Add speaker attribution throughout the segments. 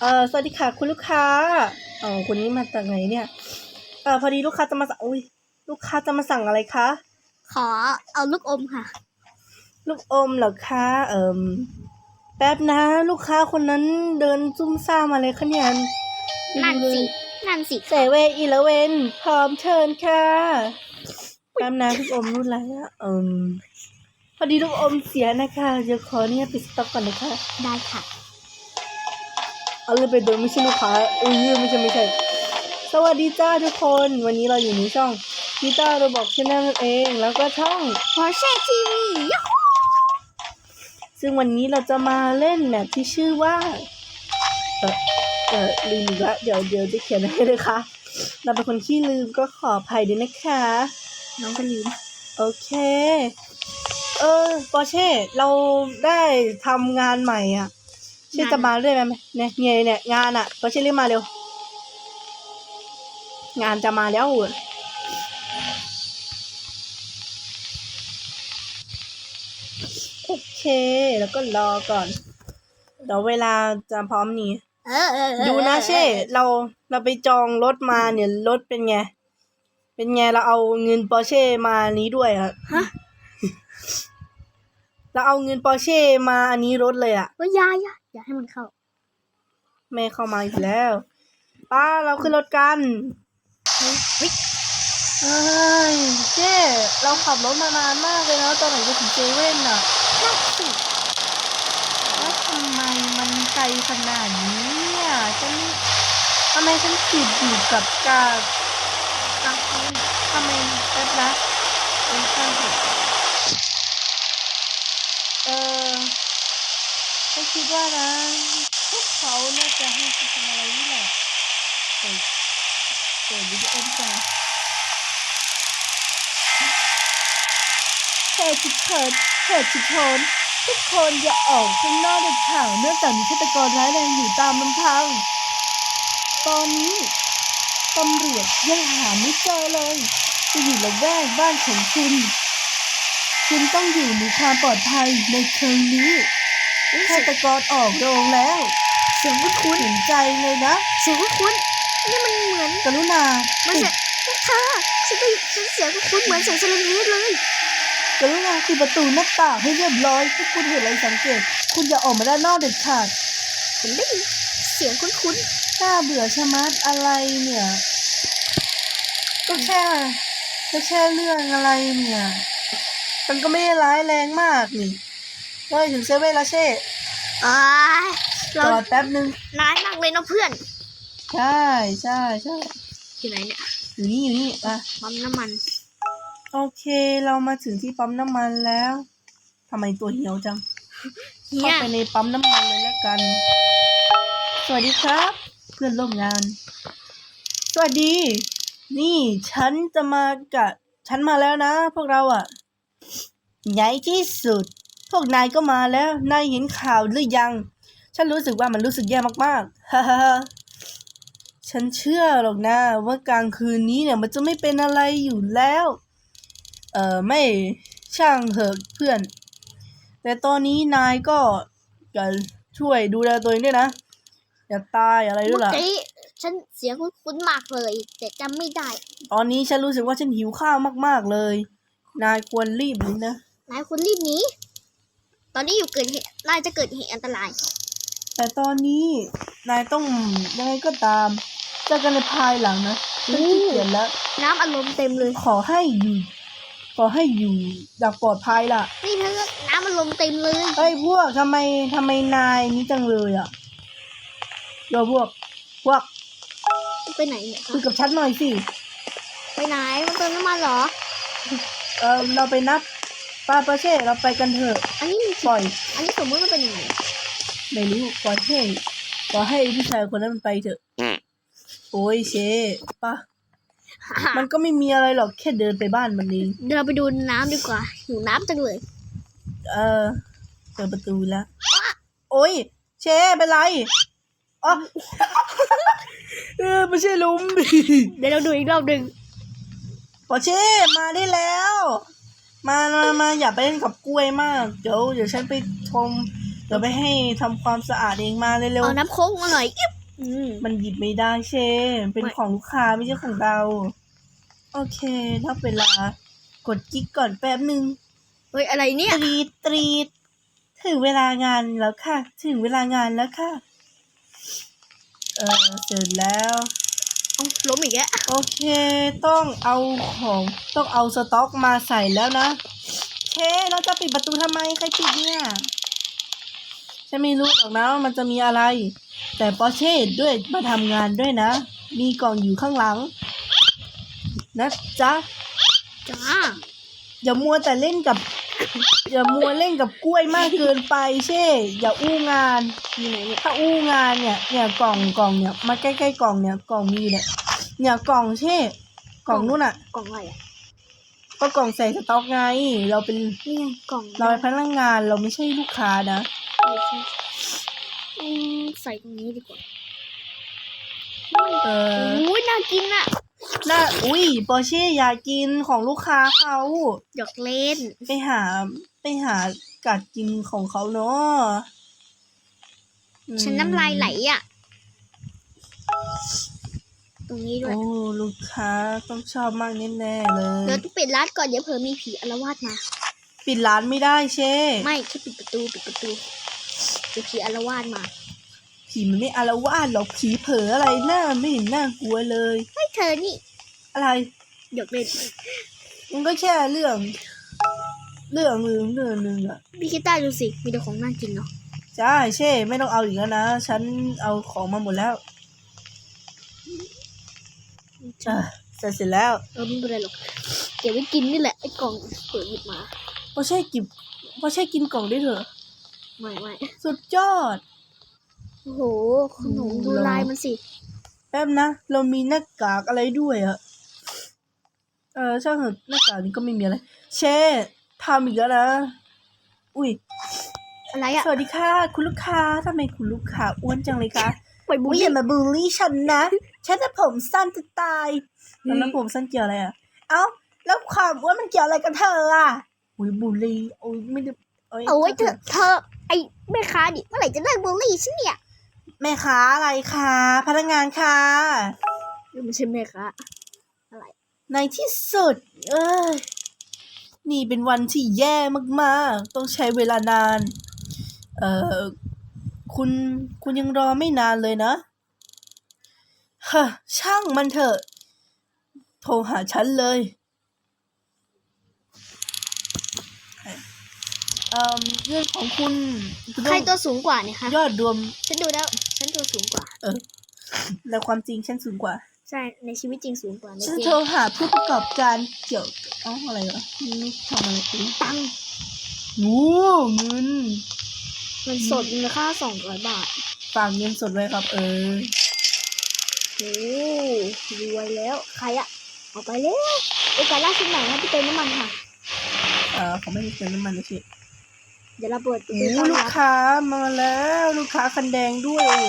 Speaker 1: เออสวัสดีค่ะคุณลูกค้าเออคนนี้มาจากไหนเนี่ยเออพอดีลูกค้าจะมาสั่งอุ้ยลูกค้าจะมาสั่งอะไรคะ
Speaker 2: ขอเอาลูกอมค่ะ
Speaker 1: ลูกอมเหรอคะเอิมแป๊บนะ ลูกค้าคนนั้นเดินซุ่มซ่ามมาเลยคะเนี่ย
Speaker 2: นั่นสินั่นสิ
Speaker 1: เซเวอีเลเวนพร้อมเชิญค่ะแป๊บนะลูกอมรุ่นอะไรอะเอิมพอดีลูกอมเสียนะคะเดี๋ยวขอเนี่ยปิดสต็อกก่อนนะคะ
Speaker 2: ได้ค่ะ
Speaker 1: เอาเลยไปโดนไม่ใช่ลูกค้าเออไม่ใช่ไม่ใช่ สวัสดีจ้าทุกคน วันนี้เราอยู่ในช่องกีตาร์เราบอกชแนลนั่นเอง แล้วก็ช่อง
Speaker 2: พอเช่ทีวียะ
Speaker 1: ซึ่งวันนี้เราจะมาเล่นแมปที่ชื่อว่า เออเออลืมอีกแล้วเดี๋ยวเดี๋ยวจะเขียนให้เลยค่ะ เราเป็นคนขี้ลืมก็ขออภัยด้วยนะคะ
Speaker 2: น้องก็ลืม
Speaker 1: โอเคเออปอเช่ เราได้ทำงานใหม่อะ เช่จะมาเรื่อยไหมเนี่ยเนี่ยเนี่ยงานอะปอเช่รีบมาเร็ว งานจะมาแล้วโอเค แล้วก็รอก่อนเดี๋ยวเวลาจะพร้อมนี้
Speaker 2: เออเออเออ
Speaker 1: ดูนะเช่เราเราไปจองรถมาเนี่ยรถเป็นไง เป็นไงเราเอาเงินปอร์เช่มานี้ด้วยอะ
Speaker 2: ฮะ
Speaker 1: เราเอาเงินปอร์เช่มาอันนี้รถเลยอะ
Speaker 2: ว่ายายา อย่าให้มันเข้า
Speaker 1: แม่เข้ามาอีกแล้วป้าเราขึ้นรถกัน
Speaker 2: เฮ้ยเฮ้ย
Speaker 1: เฮ้ยเจ้เราขับรถมานานมากเลยนะตอนไหนจะถึงเซเว่นอะ
Speaker 2: นั่นสิ
Speaker 1: แล้วทำไมมันไกลขนาดนี้เนี่ยฉันทำไมฉันติดอยู่กับกา
Speaker 2: กลางคืน
Speaker 1: ทำไมแป๊บนะเออช่างเถอะเออฉัน คิดว่านะพวกเขาน่าจะให้ฉันทำอะไรนี่แหละเปิดเปิดวิดีโอดีกว่าเหตุฉุกเฉินเหตุฉุกเฉินทุกคนอย่าออกข้างนอกเด็ดขาดเนื่องจากมีฆาตกรร้ายแรงอยู่ตามลำพัง ตอนนี้ตำรวจยังหาไม่เจอเลยจะอยู่ละแวกบ้านของคุณ คุณต้องอยู่ในความปลอดภัยในคืนนี้ ฆาตกรออกโรงแล้ว
Speaker 2: เสียงคุ้นคุ้น
Speaker 1: เห็นใจเลยนะ
Speaker 2: ๆเสียงคุ้นคุ้นๆนี่มันเหมือน
Speaker 1: กรุณา
Speaker 2: มันเสียงเธอฉันได้ฉันเสียงคุ้นๆเหมือนเสียงเซเลนเฮดเลย
Speaker 1: กรุณาปิดประตูหน้าต่างให้เรียบร้อยถ้าคุณเห็นอะไรสังเกต คุณอย่าออกมาด้านนอกเด็ดขาด
Speaker 2: ฉันได้ยินเสียงคุ้นคุ้น
Speaker 1: น่าเบื่อชะมัดอะไรเนี่ย ก็แค่ก็แค่เรื่องอะไรเนี่ย มันก็ไม่ได้ร้ายแรงมากนี่ เลยถึงเซเว่นแล้วเช่
Speaker 2: ๆอ้าย
Speaker 1: จ
Speaker 2: เรา
Speaker 1: อดแป๊บนึง
Speaker 2: นานมากเลยนะเพื่อน
Speaker 1: ใช่ใช่ใช่
Speaker 2: ที่ไหนเนี่ย
Speaker 1: อยู่นี่อยู่นี่อะ
Speaker 2: ปั๊มน้ำมัน
Speaker 1: โอเคเรามาถึงที่ปั๊มน้ำมันแล้วทำไมตัวเหี่ยวจัง
Speaker 2: เฮี
Speaker 1: เข้ายไปในปั๊มน้ำมันเลยแล้วกัน สวัสดีครับ เพื่อนร่วมงาน สวัสดี นี่ฉันจะมากะฉันมาแล้วนะ พวกเราอะใหญ่ที่สุด พวกนายก็มาแล้ว นายเห็นข่าวหรือยัง ฉันรู้สึกว่ามันรู้สึกแย่มากๆฮ่าฮ่าฉันเชื่อหรอกนะว่ากลางคืนนี้เนี่ยมันจะไม่เป็นอะไรอยู่แล้ว เออไม่ช่างเถอะเพื่อน แต่ตอนนี้นายก็อย่าช่วยดูแลตัวเองด้วยนะ อย่าตายอะไรด้
Speaker 2: เมื่
Speaker 1: วย
Speaker 2: อ
Speaker 1: ล่ะ
Speaker 2: กี้ฉันเสียงคุ้นๆมากเลย แต่จำไม่ได้
Speaker 1: ตอนนี้ฉันรู้สึกว่าฉันหิวข้าวมากๆเลย นายควรรีบเลยนะ
Speaker 2: นายคุณรีบหนีต อนนี้อยู่เกิดเหตุนายจะเกิดเหตุอันตราย
Speaker 1: แต่ตอนนี้นายต้องยังไงก็ตามเจอกันในภายหลังนะฉันขี้เกียจแล้ว
Speaker 2: น้ำอารมณ์เต็มเลย
Speaker 1: ขอให้อยู่ ขอให้อยู่อย่างปลอดภัยล่ะ
Speaker 2: นี่เธอน้ำอารมณ์เต็มเลย
Speaker 1: เฮ้ยพวกทำไมทำไมนายนี้จังเลยอะเดี๋ยวพวก พวก
Speaker 2: ไปไหนเนี่ย
Speaker 1: คุยกับฉันหน่อยสิ
Speaker 2: ไปไหนมาเติมน้ำมันเหรอ
Speaker 1: เออเราไปนับ ปาปาเช่เราไปกันเถอะ
Speaker 2: อันนี้มัน
Speaker 1: ปล่อย
Speaker 2: อันนี้สมมติมันเป็นยังไง
Speaker 1: ไม่รู้ปล่อยให้ปล่อยให้ผู้ชายคนนั้นมันไปเถอะ โอ้ยเชปะมันก็ไม่มีอะไรหรอกแค่เดินไปบ้านมันเอง
Speaker 2: เดี๋ยวเราไปดูน้ำดีกว่าหิวน้ำจังเลย
Speaker 1: เออเปิดประตูแล้ว โอ้ยเชเป็นไรอ๋อเออไม่ใช่ลุม
Speaker 2: เดี๋ยวเราดูอีกรอบหนึ่ง
Speaker 1: ปอเช่มาได้แล้ว มามามาอย่าไปเล่นกับกล้วยมาก เดี๋ยวเดี๋ยวฉันไปชมเดี๋ยวไปให้ทำความสะอาดเองมาเร็ว
Speaker 2: เอาน้ำโค้กมาหน่อยอิ๊บอืม
Speaker 1: ๆมันหยิบไม่ได้เชเป็น
Speaker 2: ไม่
Speaker 1: ของลูกค้าไม่ใช่ของเรา โอเคถ้าเวลากดกิ๊กก่อนแป๊บหนึ่ง
Speaker 2: เฮ้ยอะไรเนี่ย
Speaker 1: ตรีดตรีดถึงเวลางานแล้วค่ะ ถึงเวลางานแล้วค่ะ เออเสร็จแล้ว
Speaker 2: เอา ล้มอีกแล้ว
Speaker 1: โอเคต้องเอาของต้องเอาสต็อกมาใส่แล้วนะเชเราจะปิดประตูทำไมใครปิดเนี่ยฉันไม่รู้หรอกนะว่ามันจะมีอะไร แต่ปอเช่ด้วยมาทำงานด้วยนะ มีกล่องอยู่ข้างหลัง นะจ๊ะ
Speaker 2: จ้า
Speaker 1: อย่ามัวแต่เล่นกับ อย่ามัวเล่นกับกล้วยมากเกินไปเช่ อย่าอู้งาน
Speaker 2: อยู่ไหนเนี่ย
Speaker 1: ถ้าอู้งานเนี่ยเนี่ยกล่องกล่องเนี่ยมาใกล้ๆกล่องเนี่ยกล่องมีเนี่ยเนี่ยกล่องเช่ กล่องนู่นอะ
Speaker 2: กล่องอะไรอะ
Speaker 1: ก็กล่องใส่สต็อกไง เราเป็น
Speaker 2: นี่ไงกล่อง
Speaker 1: เราเป็นพนักงานเราไม่ใช่ลูกค้านะ
Speaker 2: ไม่ใช่อืมใส่ตรงนี้ดีกว่า
Speaker 1: เออ
Speaker 2: อุ้ยน่ากินอะ
Speaker 1: น่าอุ้ยปอร์เช่อยากกินของลูกค้าเขา
Speaker 2: หยอกเล่น
Speaker 1: ไปหาไปหากัดกินของเขาเนาะอืม
Speaker 2: ฉันน้ำลายไหลอะ ตรงนี้ด้วย
Speaker 1: โอ้ลูกค้าต้องชอบมากแน่ๆเล
Speaker 2: เดี๋ย
Speaker 1: ย
Speaker 2: วต้องปิดร้านก่อนเดี๋ยวเผื่อมีผีอารวาสมา
Speaker 1: ปิดร้านไม่ได้เช่
Speaker 2: ไม่แค่ปิดประตูปิดประตูเดี๋ยวผีอารวาสมา
Speaker 1: ผีมันไม่อารวาสหรอกผีเผลออะไรหน้าไม่เห็นน่ากลัวเลย
Speaker 2: เฮ้ยเธอนี่
Speaker 1: อะไร
Speaker 2: หยอกเล่น
Speaker 1: มันก็แค่เรื่อง เรื่องหนึ่งเรื่องหนึ่งอะ
Speaker 2: พี่คิดได้ดูสิ มีแต่ของน่ากินเนาะ
Speaker 1: ใช่เช่ ไม่ต้องเอาอีกแล้วนะ ฉันเอาของมาหมดแล้วอะเสร็จเสร็จแล้ว
Speaker 2: เออไม่เป็นไรหรอกเก็บไว้กินนี่แหละไอ้กล่องเปิดหยิบมา
Speaker 1: เพราะใช่กิบเพราะใช่กินกล่องได้เถอะ
Speaker 2: ไม่ไม่
Speaker 1: สุดยอด
Speaker 2: โอ้โหขนมดูลายมันสิ
Speaker 1: แป๊บนะ เรามีหน้ากากอะไรด้วยอะ เออช่างเถอะหน้ากากนี้ก็ไม่มีอะไร เช่ทำอีกแล้วนะ อุ้ย
Speaker 2: อะไรอะ
Speaker 1: สวัสดีค่ะ คุณลูกค้าทำไมคุณลูกค้าอ้วนจังเลยคะ
Speaker 2: ปล่อยบุ
Speaker 1: อุ้ย
Speaker 2: ห
Speaker 1: อ
Speaker 2: รี่
Speaker 1: ย่ามาบูลลี่ฉันนะฉันจะผมสั้นจะตายแล้วแล้วผมสั้นเกี่ยวอะไรอะ เอ้าแล้วความอ้วนมันเกี่ยวอะไรกับเธออะอุ้ยบูลลี่โอ้ยไม่ได้เอ้ย
Speaker 2: เอาไว้เถอะเธอไอ้แม่ค้าดิเมื่อไหร่จะเลิกบูลลี่ฉันเนี่ย
Speaker 1: แม่ค้าอะไรคะพนักงานค่ะ
Speaker 2: ไม่ใช่แม่ค้า
Speaker 1: ในที่สุด เอ้ย นี่เป็นวันที่แย่มากๆ ต้องใช้เวลานาน เอ่อ คุณ คุณยังรอไม่นานเลยนะฮะช่างมันเถอะ โทรหาฉันเลย เอ่อเรื่องของคุณคุณ
Speaker 2: ใคร
Speaker 1: ต้อง
Speaker 2: ตัวสูงกว่าเนี่ยคะ
Speaker 1: ยอดรวม
Speaker 2: ฉันดูแล้ว ฉันตัวสูงกว่า
Speaker 1: แต่ความจริงฉันสูงกว่า
Speaker 2: ใช่ในชีวิตจริงสูงกว่าใน
Speaker 1: ฉัน
Speaker 2: เก
Speaker 1: โทร
Speaker 2: ม
Speaker 1: หาผู้ประกอบการเกี่ยวกับเอ้าอะไรเหรอไม่ทำอะไรเอง
Speaker 2: ตังค์
Speaker 1: โอ้เงิน
Speaker 2: เงินสดมูลค่าสองร้อยบาท
Speaker 1: ฝากเงินสดไว้ครับ เออ
Speaker 2: โอ้รวยแล้ว ใครอะเอาไปแล้วโอกาสล่าสุดไหนนะพี่เติมน้ำมันค่ะ
Speaker 1: เออเขาไม่ได้เติมน้ำมันนะพี่
Speaker 2: เดี๋ยวเราเปิดประ
Speaker 1: โอ้
Speaker 2: ตูต้อน
Speaker 1: ลู
Speaker 2: รั
Speaker 1: ก
Speaker 2: บ
Speaker 1: ค้ามาแล้ว ลูกค้าคันแดงด้วยโอ้โห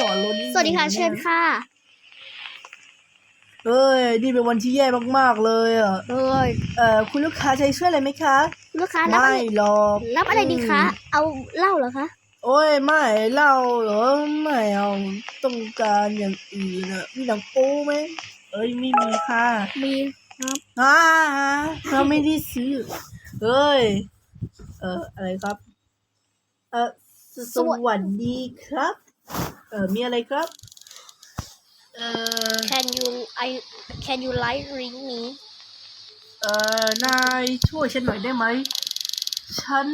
Speaker 1: จอดรถนี่
Speaker 2: สวัสดีค่ะ เชิญค่ะ
Speaker 1: เอ้ย นี่เป็นวันที่แย่มากๆเลยอะ
Speaker 2: เอ้ย
Speaker 1: เอ่อคุณลูกค้าใช้ช่วยอะไรไหมคะ
Speaker 2: ลูกค้ารับ
Speaker 1: ไม่
Speaker 2: อะไร
Speaker 1: หรอก
Speaker 2: รับอะไรดีคะ
Speaker 1: อืม
Speaker 2: เอาเหล้าเหรอคะ
Speaker 1: โอ้ยไม่เหล้าเหรอไม่เอาต้องการอย่างอื่นอะมีหนังโป๊ไหมเอ้ยไม่มีค่ะ
Speaker 2: มีครับ
Speaker 1: อ่าเราไม่ได้ซื้อเฮ้ยเอออะไรครับ เออสสวัสดีครับ เออมีอะไรครับ เออ
Speaker 2: Can you I Can you light ring me
Speaker 1: เออนายช่วยฉันหน่อยได้ไหม ฉัน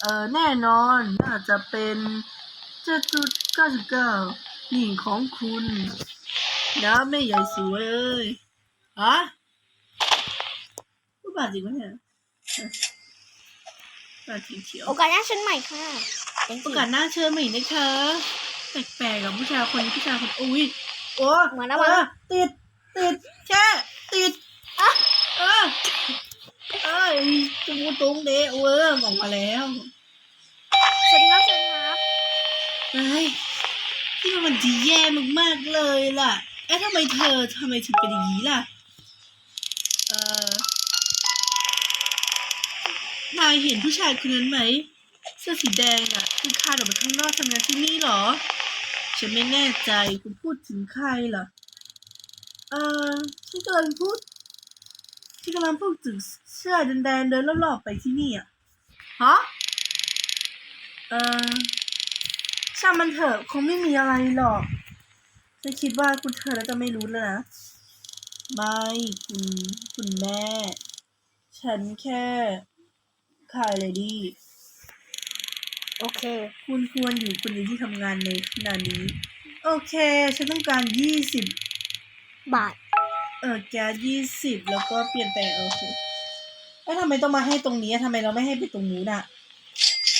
Speaker 1: เออแน่นอน น่าจะเป็นเจ็ดจุดเก้าสิบเก้านี่ของคุณน้ำไม่ใหญ่สวยเอ้ยฮะพูดบาทจริงไหมเนี่ยฮะบาทจริงเชียว
Speaker 2: โอกาสหน้าฉันใหม่ค่ะ Thank
Speaker 1: โอ
Speaker 2: you
Speaker 1: กาสหน้าเชิญใหม่นะคะ แปลกๆกับผู้ชายคนนี้ผู้ชายคน อุ้ย โอ้
Speaker 2: มาแล้ว
Speaker 1: เอ
Speaker 2: มาแล้
Speaker 1: อ
Speaker 2: ว
Speaker 1: ติด ติดแค่ติด
Speaker 2: อะ
Speaker 1: เออเอ้ยตูตรงเดะเวอร์ออกมาแล้ว
Speaker 2: สวัสดีครับเชิญครับ
Speaker 1: เฮ้ยที่มันดีแย่มากๆเลยล่ะ เอ๊ะทำไมเธอทำไมถึงเป็นอย่างนี้ล่ะ เออนายเห็นผู้ชายคนนั้นไหม เสื้อสีแดงอะคือคาดออกไปข้างนอกทำงานที่นี่เหรอ ฉันไม่แน่ใจคุณพูดถึงใครเหรอ เออฉันกำลังพูดฉันกำลังพูดถึงเสื้อแดงๆเดินรอบๆไปที่นี่อะฮะเออช่างมันเถอะคงไม่มีอะไรหรอกฉันคิดว่าคุณเธอแล้วจะไม่รู้แล้วนะไม่คุณคุณแม่ ฉันแค่ขายเลยดี
Speaker 2: โอเค
Speaker 1: คุณควรอยู่คนเดียวที่ทำงานในขณะนี้ โอเค ฉันต้องการยี่สิบบา
Speaker 2: ท
Speaker 1: เออแก๊สยี่สิบแล้วก็เปลี่ยนแปลงโอเคแล้วทำไมต้องมาให้ตรงนี้อะทำไมเราไม่ให้ไปตรงนู้นอะ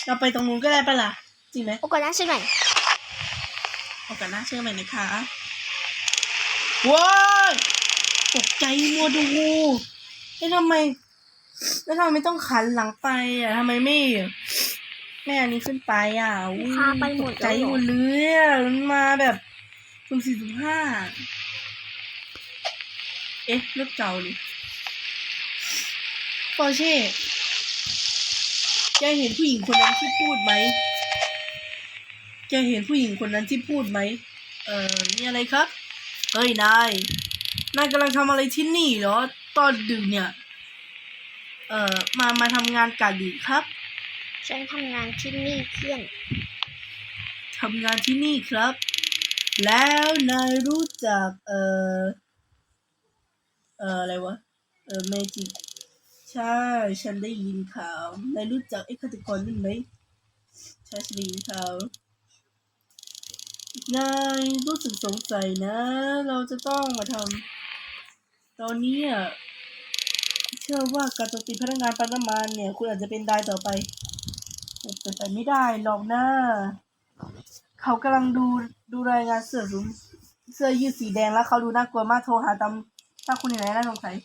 Speaker 1: เราไปตรงนู้นก็ได้ปะล่ะ จริงไหม
Speaker 2: โอกาสหน้าซื้อใหม่
Speaker 1: โอกาสหน้าเชื่อไหมนะคะว้ายตกใจมัวดูเอ้ยทำไม แล้วทำไมไม่ต้องขันหลังไปอะทำไมไม่ ไม่อันนี้ขึ้นไปอะอู้
Speaker 2: พาไปหมด
Speaker 1: ตกใจ
Speaker 2: แล้วเหรอ
Speaker 1: หมดเลยอะมันมาแบบสุ่มสี่สุ่มห้าเอ๊ะเลือกเก่าเลยปอร์เช่แกเห็นผู้หญิงคนนั้นที่พูดไหมแกเห็นผู้หญิงคนนั้นที่พูดไหมเอ่อมีอะไรครับ เฮ้ยนายนายกำลังทำอะไรที่นี่เหรอตอนดึกเนี่ย เอ่อมามาทำงานกะดึกครับ
Speaker 2: ฉันทำงานที่นี่เที่ยง
Speaker 1: ทำงานที่นี่ครับ แล้วนายรู้จักเอ่อเอ่ออะไรวะ เอ่อเมจิกใช่ ฉันได้ยินข่าวนายรู้จักไอ้ฆาตกรนี่ไหมใช่ฉันได้ยินข่าวนายรู้สึกสงสัยนะ เราจะต้องมาทำตอนนี้อะเชื่อว่าการโจมตีพนักงานปั๊มน้ำมันเนี่ย คุณอาจจะเป็นได้ต่อไป แต่ไปไม่ได้หรอกนะเขากำลังดูดูรายงานเสื้อสูงเสื้อยืดสีแดงแล้วเขาดูน่ากลัวมากโทรหาตามถ้าคุณอยู่ไหนน่าสงสัย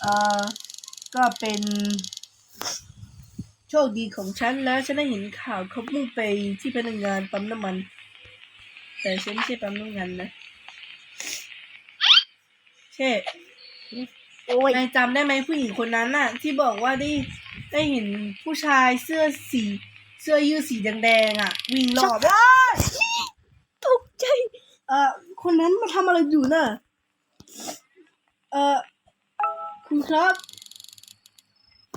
Speaker 1: เอ่อก็เป็นโชคดีของฉันแล้วฉันได้เห็นข่าวเขามุ่งไปที่พนักงานปั๊มน้ำมัน แต่ฉันไม่ใช่ปั๊มน้ำมันนะเช่
Speaker 2: โอ้ย
Speaker 1: นายจำได้ไหมผู้หญิงคนนั้นน่ะ ที่บอกว่าได้ ได้เห็นผู้ชายเสื้อสี เสื้อยืดสีแดงๆอะ วิ่งรอบว้าย
Speaker 2: ตกใจ
Speaker 1: เอ่อ คนนั้นมาทำอะไรอยู่น่ะ เอ่อ คุณครับ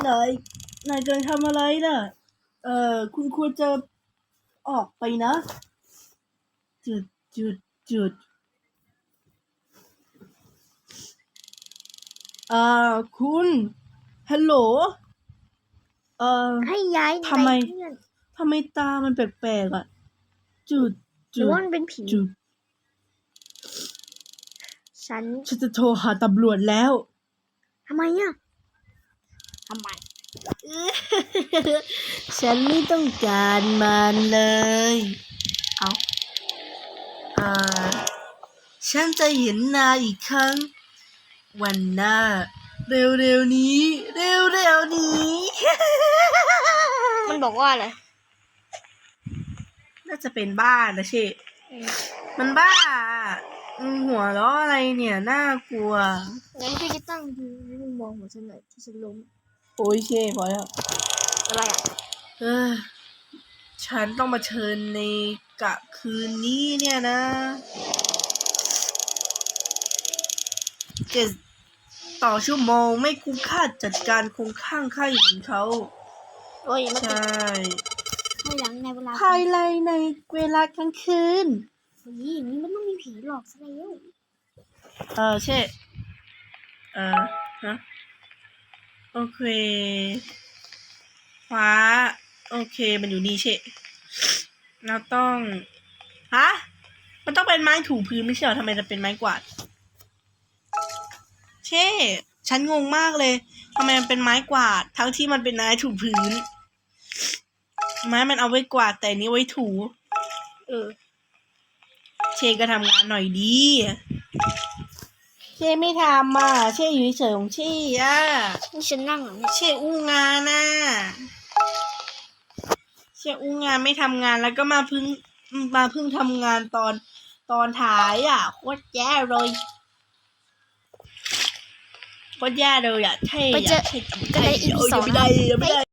Speaker 1: นายนายกำลังทำอะไรน่ะ เอ่อ คุณควรจะออกไปนะ จุดจุดจุดเอ่อ คุณ ฮัลโหล เอ่อ
Speaker 2: ให้ย้าย
Speaker 1: ทำไม
Speaker 2: เพื่อน
Speaker 1: ทำไมตามันแปลกๆอะ จุด
Speaker 2: หรื
Speaker 1: จุ
Speaker 2: อ
Speaker 1: ด
Speaker 2: ว่ามันเป็นผี
Speaker 1: จุด
Speaker 2: ฉัน
Speaker 1: ฉันจะโทรหาตำรวจแล้ว
Speaker 2: ทำไมอะทำไม
Speaker 1: ฉันไม่ต้องการมันเลย เอาอ่าฉันจะเห็นนายอีกครั้ง วันหน้า เร็วๆนี้ เร็วๆนี้
Speaker 2: มันบอกว่าอะไร
Speaker 1: น่าจะเป็นบ้านะเช
Speaker 2: อืม
Speaker 1: มันบ้าอะอืมหัวล้ออะไรเนี่ย น่ากลัว
Speaker 2: งั้นพี่จะตั้งดูให้มึงมองหัวฉันหน่อยที่ฉันล้ม
Speaker 1: โอ้ยเชพอแล้ว
Speaker 2: อะไรอะ
Speaker 1: เออ ฉันต้องมาเชิญในกะคืนนี้เนี่ยนะเจ็ด ต่อชั่วโมงไม่คุ้มค่าจัดการคงข้างค่ายเหมือนเขา
Speaker 2: โอ้ยมัน
Speaker 1: ใช่
Speaker 2: ให้หลังในเวลา
Speaker 1: ภายไลในเวลากลางคืน
Speaker 2: เฮ้ยนี่มันต้องมีผีหลอกซะแล้ว
Speaker 1: เออเช่เออฮะโอเคฟ้าโอเคมันอยู่นี่เช่เราต้องฮะมันต้องเป็นไม้ถูพื้นไม่ใช่เหรอทำไมจะเป็นไม้กวาด เช่ ฉันงงมากเลยทำไมมันเป็นไม้กวาด ทั้งที่มันเป็นไม้ถูพื้น ไม้มันเอาไว้กวาดแต่อันนี้ไว้ถู
Speaker 2: เออ
Speaker 1: เชก็ทำงานหน่อยดี เชไม่ทำอะ เชอยู่เฉยๆของเชอะ
Speaker 2: นี่ฉันนั่งเหรอเนี่ย
Speaker 1: เชอู้งานน่ะเชอู้งานไม่ทำงานแล้วก็มาเพึ่งมาเพึ่งทำงานตอนตอนท้ายอะโคตรแย่เลย โคตรแย่เลยอะเท่
Speaker 2: ไป
Speaker 1: อะ
Speaker 2: เจอ
Speaker 1: เท่
Speaker 2: กันใน EP
Speaker 1: โอ้ย
Speaker 2: สอง
Speaker 1: ยังไม่ได้ยังไม่ได้